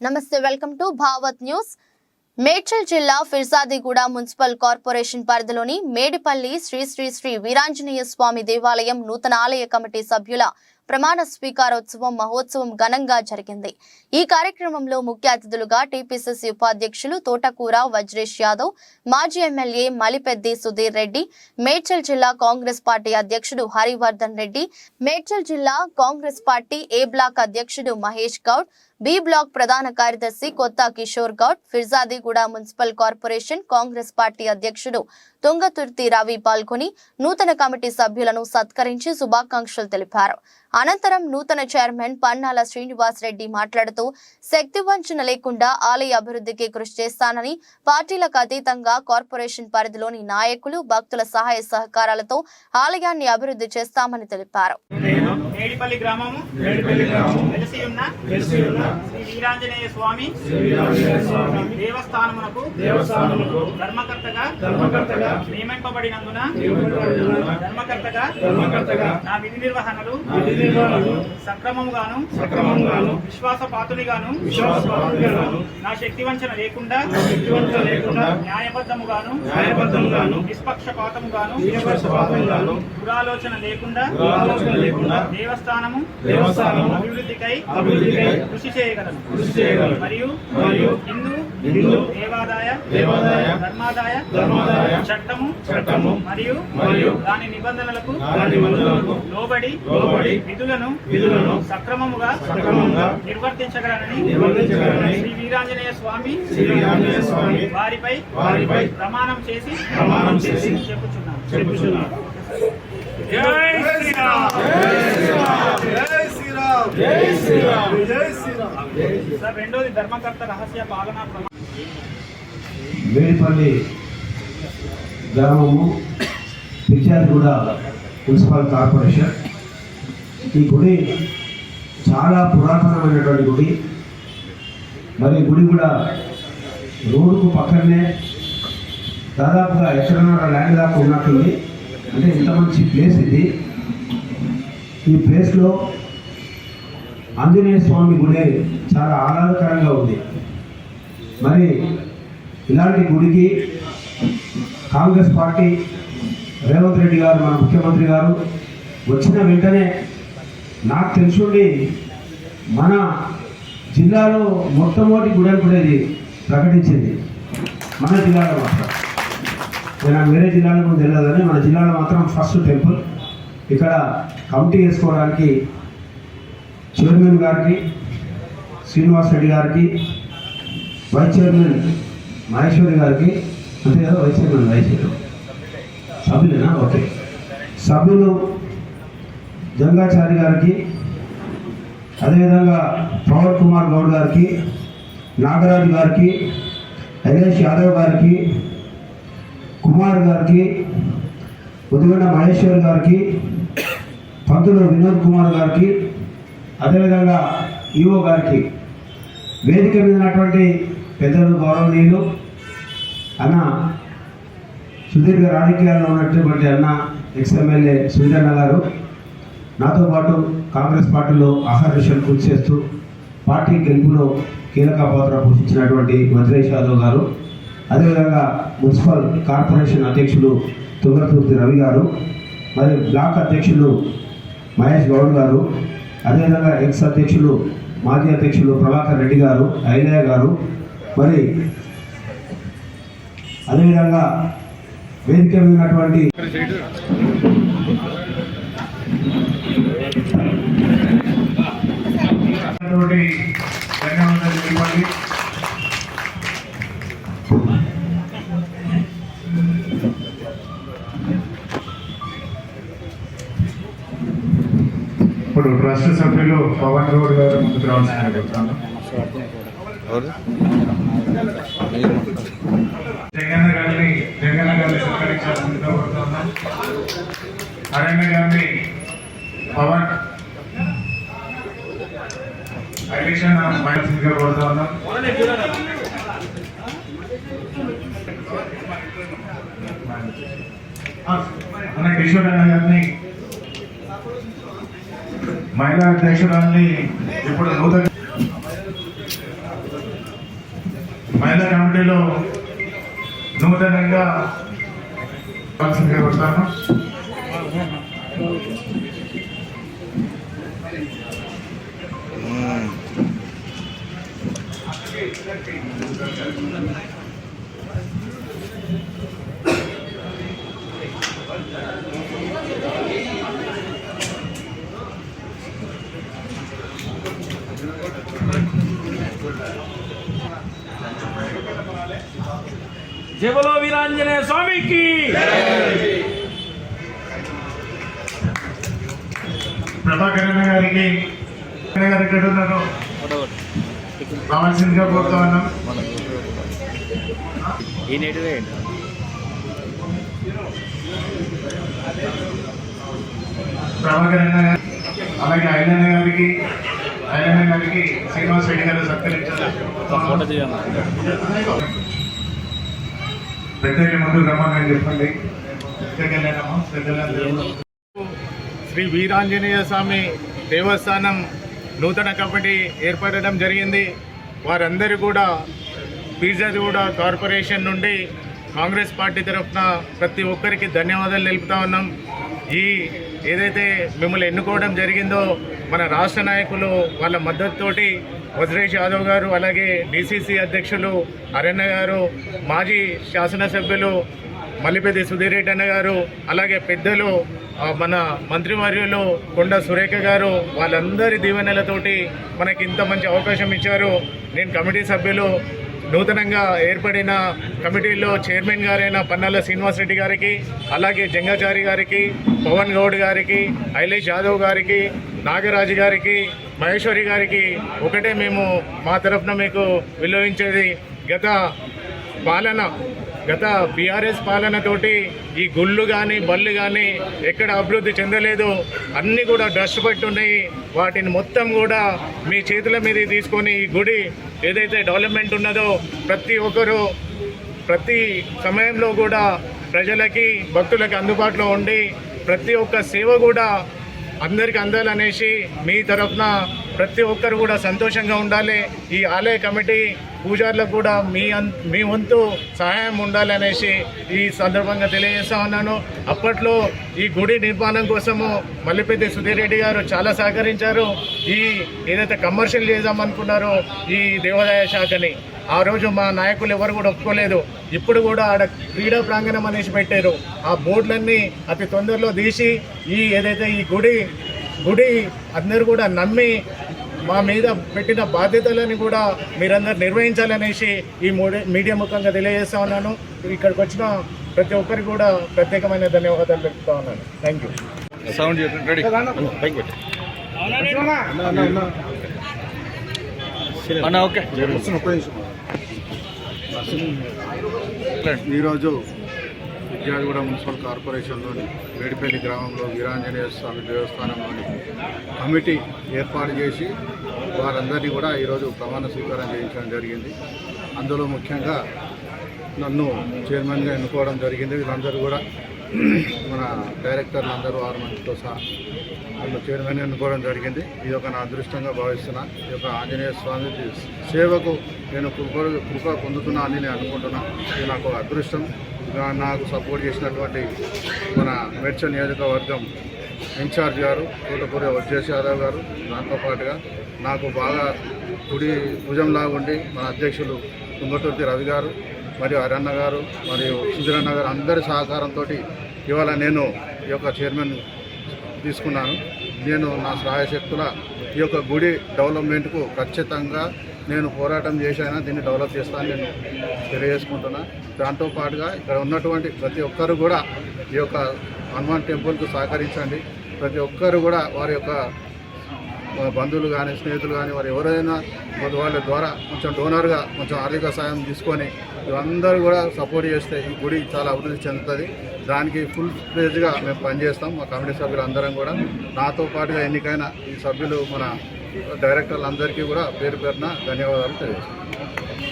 నమస్తే welcome to Bhavath news. Medchal జిల్లా Peerzadiguda municipal corporation పరిధిలోని మేడిపల్లి శ్రీ శ్రీ శ్రీ వీరాంజనేయ స్వామి దేవాలయం నూతన ఆలయ కమిటీ సభ్యుల ప్రమాణ స్వీకారోత్సవం మహోత్సవం ఘనంగా జరిగింది. ఈ కార్యక్రమంలో ముఖ్య అతిథులుగా టీపీసీసీ ఉపాధ్యక్షులు తోటకూర వజ్రేష్ యాదవ్ మాజీ ఎమ్మెల్యే మలిపెద్ది సుధీర్ రెడ్డి మేడ్చల్ జిల్లా కాంగ్రెస్ పార్టీ అధ్యక్షుడు హరివర్ధన్ రెడ్డి మేడ్చల్ జిల్లా కాంగ్రెస్ పార్టీ ఏ బ్లాక్ అధ్యక్షుడు మహేష్ గౌడ్ బి బ్లాక్ ప్రధాన కార్యదర్శి Kotha Kishore Goud Firzadiguda municipal corporation Congress party అధ్యక్షుడు తుంగతుర్తి రవి పాల్గొని నూతన కమిటీ సభ్యులను సత్కరించి శుభాకాంక్షలు తెలిపారు. అనంతరం నూతన చైర్మన్ పన్నాల శ్రీనివాస్ రెడ్డి మాట్లాడుతూ శక్తి వంచన లేకుండా ఆలయ అభివృద్ధికి కృషి చేస్తానని పార్టీలకు అతీతంగా కార్పొరేషన్ పరిధిలోని నాయకులు భక్తుల సహాయ సహకారాలతో ఆలయాన్ని అభివృద్ధి చేస్తామని తెలిపారు. నేను మేడిపల్లి గ్రామము మేడిపల్లి గ్రామం వెలసి ఉన్న వెలిసి ఉన్న శ్రీ వీరాంజనేయ స్వామి శ్రీ వీరాంజనేయ స్వామి దేవస్థానమునకు ధర్మకర్తగా నియమింపబడినందున ధర్మకర్తగా నా విధి నిర్వహణలు సక్రమముగాను సక్రమంగాను విశ్వాసపాతునిగాను విశ్వాసపాత్రులుగాను నా శక్తి వంచన లేకుండా శక్తివంతం లేకుండా న్యాయబద్ధముగాను న్యాయబద్ధంగాను నిష్పక్షపాతముగాను నిష్పక్షపాతంగాను దురాలోచన లేకుండా దురాలోచన లేకుండా దేవస్థానము దేవస్థానము అభివృద్ధికై అభివృద్ధికై కృషి చేయగలను. కృషి చేయగలను. మరియు మరియు హిందూ దేవాదాయ దేవాదాయ ధర్మాదాయ ధర్మాదాయ చట్టము చట్టము మరియు మరియు దాని నిబంధనలకు దాని నిబంధనలకు లోబడి లోబడి విధులను విధులను సక్రమముగా సక్రమంగా నిర్వర్తించగలనని నిర్వర్తించగలనని శ్రీ వీరాంజనేయ స్వామి శ్రీ వీరాంజనేయ స్వామి వారిపై వారిపై ప్రమాణం చేసి ప్రమాణం చేసి చెప్పుచున్నాను. చెప్పుచున్నాను. జై శ్రీరామ్. జై శ్రీరామ్. జై శ్రీరామ్. జై శ్రీరామ్. సార్ రెండోది ధర్మకర్త రహస్య పాలనా ప్రమాణం. మేడిపల్లి గ్రామము పిచ్చారిగూడ మున్సిపల్ కార్పొరేషన్. ఈ గుడి చాలా పురాతనమైనటువంటి గుడి. మరి గుడి కూడా రోడ్డుకు పక్కనే దాదాపుగా ఎకరన్నర ల్యాండ్ దాకా ఉన్నట్టుంది. అంటే ఇంత మంచి ప్లేస్ ఇది. ఈ ప్లేస్లో ఆంజనేయ స్వామి గుడి చాలా ఆహ్లాదకరంగా ఉంది. మరి ఇలాంటి గుడికి కాంగ్రెస్ పార్టీ రేవంత్ రెడ్డి గారు మన ముఖ్యమంత్రి గారు వచ్చిన వెంటనే నాకు తెలుసుండి మన జిల్లాలో మొట్టమొదటి గుడి అనుకునేది ప్రకటించింది. మన జిల్లాలో మాత్రం. నేను వేరే జిల్లాలో కూడా మన జిల్లాలో మాత్రం ఫస్ట్ టెంపుల్. ఇక్కడ కమిటీ వేసుకోవడానికి చైర్మన్ గారికి శ్రీనివాస్ రెడ్డి గారికి వైస్ చైర్మన్ మహేశ్వరి గారికి అంతే కదా వైస్ చైర్మన్ వైస్ చైర్మన్ సభ్యులేనా? ఓకే. సభ్యులు జంగాచారి గారికి అదేవిధంగా ప్రవర్ కుమార్ గౌడ్ గారికి నాగరాజు గారికి నరేష్ యాదవ్ గారికి కుమార్ గారికి ఉదిగొండ మహేశ్వర్ గారికి పంతులు వినోద్ కుమార్ గారికి అదేవిధంగా ఈఓ గారికి. వేదిక మీద ఉన్నటువంటి పెద్దలు గౌరవనీయులు అన్న సుదీర్ఘ రాజకీయాల్లో ఉన్నటువంటి అన్న ఎక్స్ఎమ్మెల్యే సుధీరన్న గారు నాతో పాటు కాంగ్రెస్ పార్టీలో అహర్నిశలు కృషి చేస్తూ పార్టీ గెలుపులో కీలక పాత్ర పోషించినటువంటి వజ్రేష్ యాదవ్ గారు అదేవిధంగా మున్సిపల్ కార్పొరేషన్ అధ్యక్షులు తుంగతుర్తి రవి గారు మరియు బ్లాక్ అధ్యక్షులు మహేష్ గౌడ్ గారు అదేవిధంగా ఎక్స్ అధ్యక్షులు మాజీ అధ్యక్షులు ప్రభాకర్ రెడ్డి గారు ఐలయ్య గారు మరి అదేవిధంగా వేదిక ఉన్నటువంటి ధన్యవాదాలు ఇవ్వండి ఇప్పుడు ట్రస్ట్ సభ్యులు పవన్ గౌడ్ గారు ముందుకు రావాల్సిందిగా కోరుతున్నాను గారిని గారిని సత్కరించాల్సిందిగా కోరుతున్నాం అరణ్య గారిని పవన్ ఎలక్షన్ మైల్సిందిగా కోరుతున్నాం మన కిషోర్ అన్న గారిని మహిళా అధ్యక్షురాల్ని ఇప్పుడు నూతన మహిళా కమిటీలో నూతనంగా వస్తాను Thank you. బలో వీరాంజనేయ స్వామికి. ప్రభాకర్ అన్న గారికి గారు ఉన్నారు రావాల్సిందిగా కోరుతా ఉన్నాం ప్రభాకర్ అన్న గారు అలాగే ఐలన్న గారికి ఐలన్న గారికి శ్రీనివాస్ రెడ్డి గారు సత్కరించారు. ముందు రమ్మని చెప్పండి. శ్రీ వీరాంజనేయ స్వామి దేవస్థానం నూతన కమిటీ ఏర్పడడం జరిగింది. వారందరూ కూడా పీర్జాదిగూడ కార్పొరేషన్ నుండి కాంగ్రెస్ పార్టీ తరఫున ప్రతి ఒక్కరికి ధన్యవాదాలు తెలుపుతా ఉన్నాం. ఈ ఏదైతే మిమ్మల్ని ఎన్నుకోవడం జరిగిందో మన రాష్ట్ర నాయకులు వాళ్ళ మద్దతుతోటి వజ్రేష్ యాదవ్ గారు అలాగే డిసిసి అధ్యక్షులు అరణ్య గారు మాజీ శాసనసభ్యులు మల్లిపెద్ది సుధీర్ రెడ్డి అన్న గారు అలాగే పెద్దలు మన మంత్రివర్యులు కొండ సురేఖ గారు వాళ్ళందరి దీవెనలతోటి మనకి ఇంత మంచి అవకాశం ఇచ్చారు. నేను కమిటీ సభ్యులు నూతనంగా ఏర్పడిన కమిటీలో చైర్మన్ గారైన పన్నాల శ్రీనివాసరెడ్డి గారికి అలాగే జంగాచారి గారికి పవన్ గౌడ్ గారికి ఐలేష్ యాదవ్ గారికి నాగరాజు గారికి మహేశ్వరి గారికి ఒకటే మేము మా తరఫున మీకు విలువించేది గత పాలన గత బీఆర్ఎస్ పాలనతోటి ఈ గుళ్ళు కానీ బళ్ళు కానీ ఎక్కడ అభివృద్ధి చెందలేదు. అన్నీ కూడా డస్ట్ పట్టి ఉన్నాయి వాటిని మొత్తం కూడా మీ చేతుల మీద తీసుకొని ఈ గుడి ఏదైతే డెవలప్మెంట్ ఉన్నదో ప్రతి ఒక్కరూ ప్రతి సమయంలో కూడా ప్రజలకి భక్తులకి అందుబాటులో ఉండి ప్రతి ఒక్క సేవ కూడా అందరికి అందాలనేసి మీ తరఫున ప్రతి ఒక్కరు కూడా సంతోషంగా ఉండాలి. ఈ ఆలయ కమిటీ పూజారులకు కూడా మీ మీ వంతు సహాయం ఉండాలనేసి ఈ సందర్భంగా తెలియజేస్తా ఉన్నాను. అప్పట్లో ఈ గుడి నిర్మాణం కోసము మల్లిపెద్ది సుధీర్ రెడ్డి గారు చాలా సహకరించారు. ఈ ఏదైతే కమర్షియల్ చేద్దామనుకున్నారో ఈ దేవాదాయ శాఖని. ఆ రోజు మా నాయకులు ఎవరు కూడా ఒప్పుకోలేదు. ఇప్పుడు కూడా ఆడ క్రీడా ప్రాంగణం అనేసి పెట్టారు. ఆ బోర్డులన్నీ అతి తొందరలో తీసి ఈ ఏదైతే ఈ గుడి గుడి అందరూ కూడా నమ్మి మా మీద పెట్టిన బాధ్యతలని కూడా మీరందరూ నిర్వహించాలనేసి ఈ మూడి- మీడియా ముఖంగా తెలియజేస్తా ఉన్నాను. ఇక్కడికి వచ్చిన ప్రతి ఒక్కరికి కూడా ప్రత్యేకమైన ధన్యవాదాలు తెలుపుతా ఉన్నాను. థ్యాంక్ యూ సౌండ్ రెడీ అన్న ఓకే. ఈరోజు విద్యార్థిగూడ మున్సిపల్ కార్పొరేషన్లోని వేడిపల్లి గ్రామంలో వీరాంజనేయ స్వామి దేవస్థానంలోని కమిటీ ఏర్పాటు చేసి వారందరినీ కూడా ఈరోజు ప్రమాణ స్వీకారం చేయించడం జరిగింది. అందులో ముఖ్యంగా నన్ను చైర్మన్గా ఎన్నుకోవడం జరిగింది. వీళ్ళందరూ కూడా మన డైరెక్టర్లు అందరూ ఆరు మందితో సహా నన్ను చైర్మన్ ఎన్నుకోవడం జరిగింది. ఇది ఒక నా అదృష్టంగా భావిస్తున్నా. ఈ యొక్క ఆంజనేయ స్వామి సేవకు నేను కృప కృప పొందుతున్నా అని నేను అనుకుంటున్నా. ఇది నాకు అదృష్టం. నాకు సపోర్ట్ చేసినటువంటి మన మేడ్చల్ నియోజకవర్గం ఇన్ఛార్జ్ గారు తోటకూర వజ్రేష్ యాదవ్ గారు దాంతో పాటుగా నాకు బాగా కుడి భుజంలాగా ఉండి మన అధ్యక్షులు తుంగతుర్తి రవి గారు మరియు అరన్న గారు మరియు సుధీరన్న గారు అందరి సహకారంతో ఇవాళ నేను ఈ యొక్క చైర్మన్ తీసుకున్నాను. నేను నా సహాయశక్తుల ఈ యొక్క గుడి డెవలప్మెంట్కు ఖచ్చితంగా నేను పోరాటం చేశాను దీన్ని డెవలప్ చేస్తానని నేను తెలియజేసుకుంటున్నా. దాంతో పాటుగా ఇక్కడ ఉన్నటువంటి ప్రతి ఒక్కరు కూడా ఈ యొక్క హనుమాన్ టెంపుల్కు సహకరించండి. ప్రతి ఒక్కరు కూడా వారి యొక్క బంధువులు కానీ స్నేహితులు కానీ వారు ఎవరైనా వాళ్ళ ద్వారా కొంచెం డోనర్గా కొంచెం ఆర్థిక సాయం తీసుకొని అందరూ కూడా సపోర్ట్ చేస్తే ఈ గుడి చాలా అభివృద్ధి చెందుతుంది. దానికి ఫుల్ ప్లేజ్గా మేము పనిచేస్తాం మా కమిటీ సభ్యులు అందరం కూడా. నాతో పాటుగా ఎన్నికైన ఈ సభ్యులు మన డైరెక్టర్లు అందరికీ కూడా పేరు పేరున ధన్యవాదాలు తెలియజేస్తాం